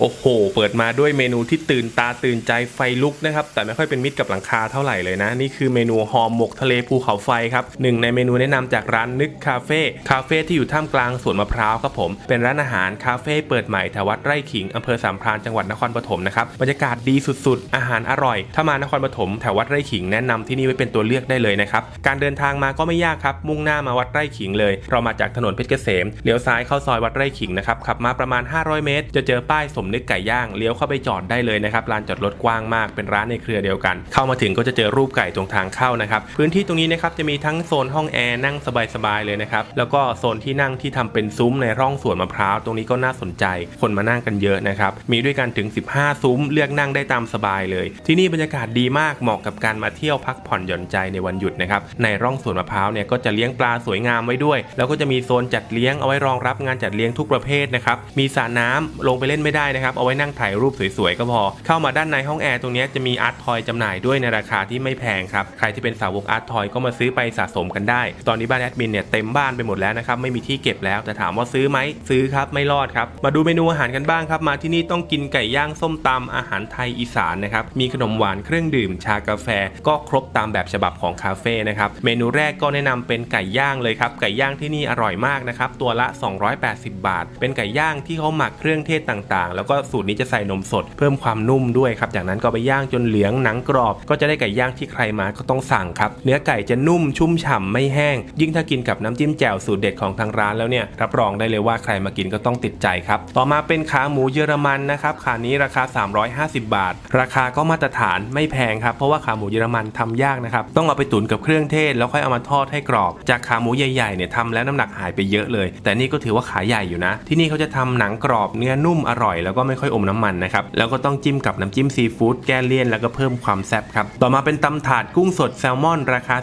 โอ้โห เปิดมาด้วยเมนูที่ตื่นตาตื่นใจไฟลุกนะครับ แต่ไม่ค่อยเป็นมิตรกับหลังคาเท่าไหร่เลยนะ นี่คือเมนูห่อหมกทะเลภูเขาไฟครับหนึ่งในเมนูแนะนำจากร้านนึกคาเฟ่ คาเฟ่ที่อยู่ท่ามกลางสวนมะพร้าวครับผม เป็นร้านอาหารคาเฟ่เปิดใหม่แถววัดไร่ขิงอำเภอสามพรานจังหวัดนครปฐมนะครับ บรรยากาศดีสุดๆ อาหารอร่อย ถ้ามานครปฐมแถววัดไร่ขิงแนะนำที่นี่ไว้เป็นตัวเลือกได้เลยนะครับ การเดินทางมาก็ไม่ยากครับ มุ่งหน้ามาวัดไร่ขิงเลย เรามาจากถนนเพชรเกษม เลี้ยวซ้ายเข้าซอยวัดไร่ขิงนะครับ ขับมาประมาณ 500 เมตร จะเจอป้ายสมนึกไก่ย่างเลี้ยวเข้าไปจอดได้เลยนะครับลานจอดรถกว้างมากเป็นร้านในเครือเดียวกัน เข้ามาถึงก็จะเจอรูปไก่ตรงทางเข้านะครับพื้นที่ตรงนี้นะครับจะมีทั้งโซนห้องแอร์นั่งสบายๆเลยนะครับแล้วก็โซนที่นั่งที่ทำเป็นซุ้มในร่องสวนมะพร้าวตรงนี้ก็น่าสนใจ คนมานั่งกันเยอะนะครับมีด้วยกันถึง 15 ซุ้มเลือกนั่งได้ตามสบายเลย ที่นี่บรรยากาศดีมากเหมาะกับการมาเที่ยวพักผ่อนหย่อนใจในวันหยุดนะครับในร่องสวนมะพร้าวเนี่ยก็จะเลี้ยงปลาสวยงามไว้ด้วย แล้วก็จะมีโซนจัดเลี้ยงเอาไว้รองรับงานจัดเลี้ยงทุกประเภทนะครับมีสระน้ำลงไปเล่นไม่ได้นะครับ เอาไว้นั่งถ่ายรูปสวยๆ ก็พอ เข้ามาด้านในห้องแอร์ตรงนี้จะมีอาร์ตทอยจำหน่ายด้วยในราคาที่ไม่แพงครับ ใครที่เป็นสาวกอาร์ตทอยก็มาซื้อไปสะสมกันได้ ตอนนี้บ้านแอดมินเนี่ยเต็มบ้านไปหมดแล้วนะครับ ไม่มีที่เก็บแล้ว แต่ถามว่าซื้อไหมซื้อครับ ไม่รอดครับ มาดูเมนูอาหารกันบ้างครับ มาที่นี่ต้องกินไก่ย่างส้มตำอาหารไทยอีสานนะครับ มีขนมหวานเครื่องดื่ม ชากาแฟ ก็ครบตามแบบฉบับของคาเฟ่นะครับ เมนูแรกก็แนะนำเป็นไก่ย่างเลยครับ ไก่ย่างที่นี่อร่อยมากนะครับ ตัวละ 280 บาท เป็นไก่ย่างที่เขาหมักเครื่องเทศต่างๆ แล้วก็สูตรนี้จะใส่นมสด เพิ่มความนุ่มด้วยครับ จากนั้นก็ไปย่างจนเหลืองหนังกรอบ ก็จะได้ไก่ย่างที่ใครมาก็ต้องสั่งครับ เนื้อไก่จะนุ่มชุ่มฉ่ำไม่แห้ง ยิ่งถ้ากินกับน้ำจิ้มแจ่วสูตรเด็ดของทางร้านแล้วเนี่ยรับรองได้เลยว่าใครมากินก็ต้องติดใจครับ ต่อมาเป็นขาหมูเยอรมันนะครับขานี้ราคา 350 บาท ราคาก็มาตรฐานไม่แพงครับเพราะว่าขาหมูเยอรมันทำยากนะครับต้องเอาไปตุ๋นกับเครื่องเทศแล้วค่อยเอามาทอดให้กรอบ จากขาหมูใหญ่ๆเนี่ยทำแล้วน้ำหนักหายไปเยอะเลย แต่นี่ก็ถือว่าขาใหญ่อยู่นะ ที่นี่เขาจะทำหนังกรอบเนื้อนุ่มอร่อยแล้วก็ไม่ค่อยอมน้ำมันนะครับ แล้วก็ต้องจิ้มกับน้ำจิ้มซีฟู้ดแก้เลี่ยนแล้วก็เพิ่มความแซ่บครับ ต่อมาเป็นตำถาดกุ้งสดแซลมอนราคา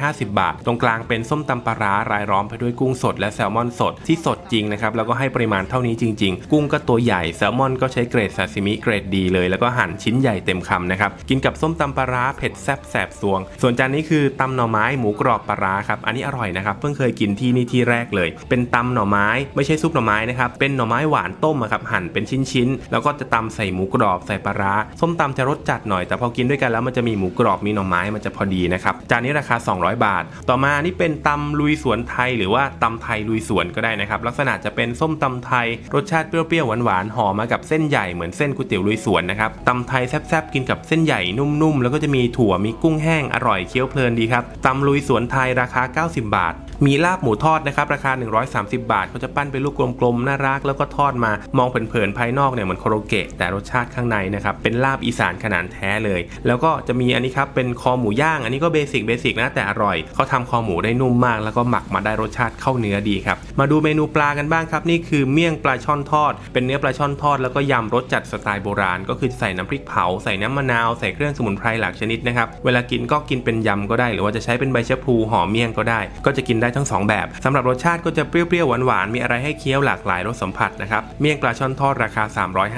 450 บาท ตรงกลางเป็นส้มตำปลาร้ารายล้อมไปด้วยกุ้งสดและแซลมอนสดที่สดจริงนะครับ แล้วก็ให้ปริมาณเท่านี้จริง ๆ กุ้งก็ตัวใหญ่แซลมอนก็ใช้เกรดซาซิมิเกรดดีเลย แล้วก็หั่นชิ้นใหญ่เต็มคำนะครับ กินกับส้มตำปลาร้าเผ็ดแซ่บแสบสวง ส่วนจานนี้คือตำหน่อไม้หมูกรอบปลาร้าครับ อันนี้อร่อยนะครับ เพิ่งเคยกินที่นี่ที่แรกเลย เป็นตำหน่อไม้ไม่ใช่ซุปหน่อไม้นะครับ เป็นหน่อไม้หวานต้มครับหั่นเป็นชิ้นๆแล้วก็จะตำใส่หมูกรอบใส่ปลาร้าส้มตำจะรสจัดหน่อยแต่พอกินด้วยกันแล้วมันจะมีหมูกรอบมีหน่อไม้มันจะพอดีนะครับจานนี้ราคา 200 บาท ต่อมานี่เป็นตำลุยสวนไทย หรือว่าตำไทยลุยสวนก็ได้นะครับลักษณะจะเป็นส้มตำไทย รสชาติเปรี้ยวๆหวานๆห่อมากับเส้นใหญ่เหมือนเส้นก๋วยเตี๋ยวลุยสวนนะครับตำไทยแซ่บๆกินกับเส้นใหญ่นุ่มๆแล้วก็จะมีถั่วมีกุ้งแห้งอร่อยเคี้ยวเพลินดีครับตำลุยสวนไทยราคา 90 บาท มีลาบหมูทอดนะครับราคา 130 บาทเขาจะปั้นเป็นลูกกลมๆน่ารักแล้วก็ทอดมามองเผินๆภายนอกเนี่ยเหมือนโคโรเกะแต่รสชาติข้างในนะครับเป็นลาบอีสานขนาดแท้เลย แล้วก็จะมีอันนี้ครับเป็นคอหมูย่าง อันนี้ก็เบสิกเบสิกนะแต่อร่อยเขาทำคอหมูได้นุ่มมาก แล้วก็หมักมาได้รสชาติเข้าเนื้อดีครับมาดูเมนูปลากันบ้างครับนี่คือเมี่ยงปลาช่อนทอด เป็นเนื้อปลาช่อนทอดแล้วก็ยำรสจัดสไตล์โบราณ ก็คือใส่น้ำพริกเผาใส่น้ำมะนาวใส่เครื่องสมุนไพรหลากชนิดนะครับเวลากินก็กินเป็นยำก็ได้ หรือว่าจะใช้เป็นใบชะพลูห่อเมี่ยงก็ได้ ก็จะกินได้ทั้งสองแบบสำหรับรสชาติก็จะเปรี้ยวๆหวานๆมีอะไรให้เคี้ยวหลากหลายรสสัมผัสนะครับเมี่ยงปลาช่อนทอดราคา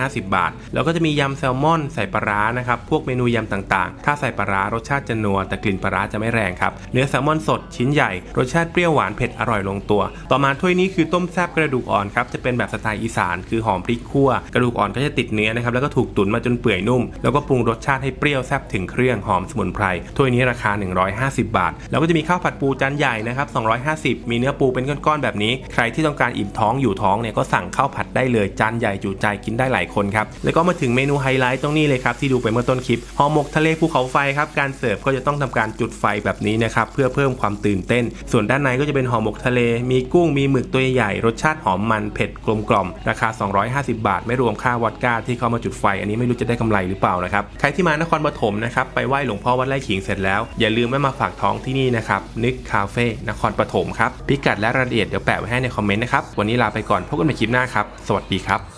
350 บาท แล้วก็จะมียำแซลมอนใส่ปลาร้านะครับพวกเมนูยำต่างๆ ถ้าใส่ปลาร้ารสชาติจะนัวแต่กลิ่นปลาร้าจะไม่แรงครับเนื้อแซลมอนสดชิ้นใหญ่รสชาติเปรี้ยวหวานเผ็ดอร่อยลงตัว ต่อมาถ้วยนี้คือต้มแซบกระดูกอ่อนครับจะเป็นแบบสไตล์อีสาน คือหอมพริกคั่วกระดูกอ่อนก็จะติดเนื้อนะครับแล้วก็ถูกตุ๋นมาจนเปื่อยนุ่ม แล้วก็ปรุงรสชาติให้เปรี้ยวแซบถึงเครื่องหอมสมุนไพรถ้วยนี้ราคา 150 บาท แล้วก็จะมีข้าวผัดปูจานใหญ่นะครับ250 มีเนื้อปูเป็นก้อนๆแบบนี้ ใครที่ต้องการอิ่มท้องอยู่ท้องเนี่ยก็สั่งข้าวผัดได้เลยจานใหญ่จุใจกินได้หลายคนครับแล้วก็มาถึงเมนูไฮไลท์ตรงนี้เลยครับที่ดูไปเมื่อต้นคลิปห่อหมกทะเลภูเขาไฟครับการเสิร์ฟก็จะต้องทำการจุดไฟแบบนี้นะครับเพื่อเพิ่มความตื่นเต้น ส่วนด้านในก็จะเป็นห่อหมกทะเล มีกุ้งมีหมึกตัวใหญ่รสชาติหอมมันเผ็ดกลมกล่อมราคา 250 บาท ไม่รวมค่าวอดก้าที่เขามาจุดไฟ อันนี้ไม่รู้จะได้กำไรหรือเปล่านะครับใครที่มานครปฐมนะครับไปไหว้หลวงพ่อวัดไร่ขิงเสร็จแล้ว อย่าลืมแวะมาฝากท้องที่นี่นะครับนึกคาเฟ่นครปถมครับพิกัดและรายละเอียดเดี๋ยวแปะไว้ให้ในคอมเมนต์นะครับวันนี้ลาไปก่อนพบกันใหม่คลิปหน้าครับสวัสดีครับ